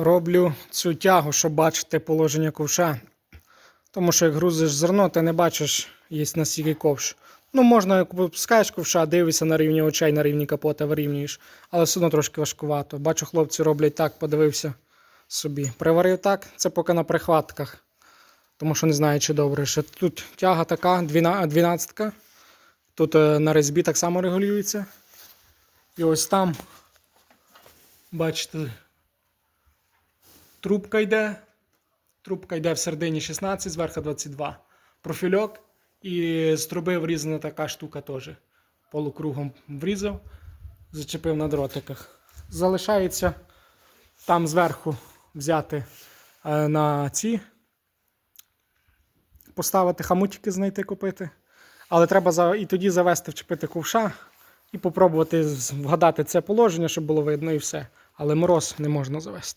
Роблю цю тягу, щоб бачити положення ковша. Тому що як грузиш зерно, ти не бачиш, є настільки ковш. Ну, можна, як випускаєш ковша, дивишся на рівні очей, на рівні капота, вирівнюєш, але все одно трошки важкувато. Бачу, хлопці роблять так, подивився собі. Приварив так, це поки на прихватках. Тому що не знаю, чи добре. Ще тут тяга така, 12. -ка. Тут е, на резьбі так само регулюється. І ось там, бачите, трубка йде. Трубка йде в середині 16, зверху 22. Профільок. І з труби врізана така штука теж. Полукругом врізав, зачепив на дротиках. Залишається там зверху взяти е, на ці, поставити хамутики, знайти купити. Але треба і тоді завести, вчепити ковша і попробувати вгадати це положення, щоб було видно і все. Але мороз не можна завести.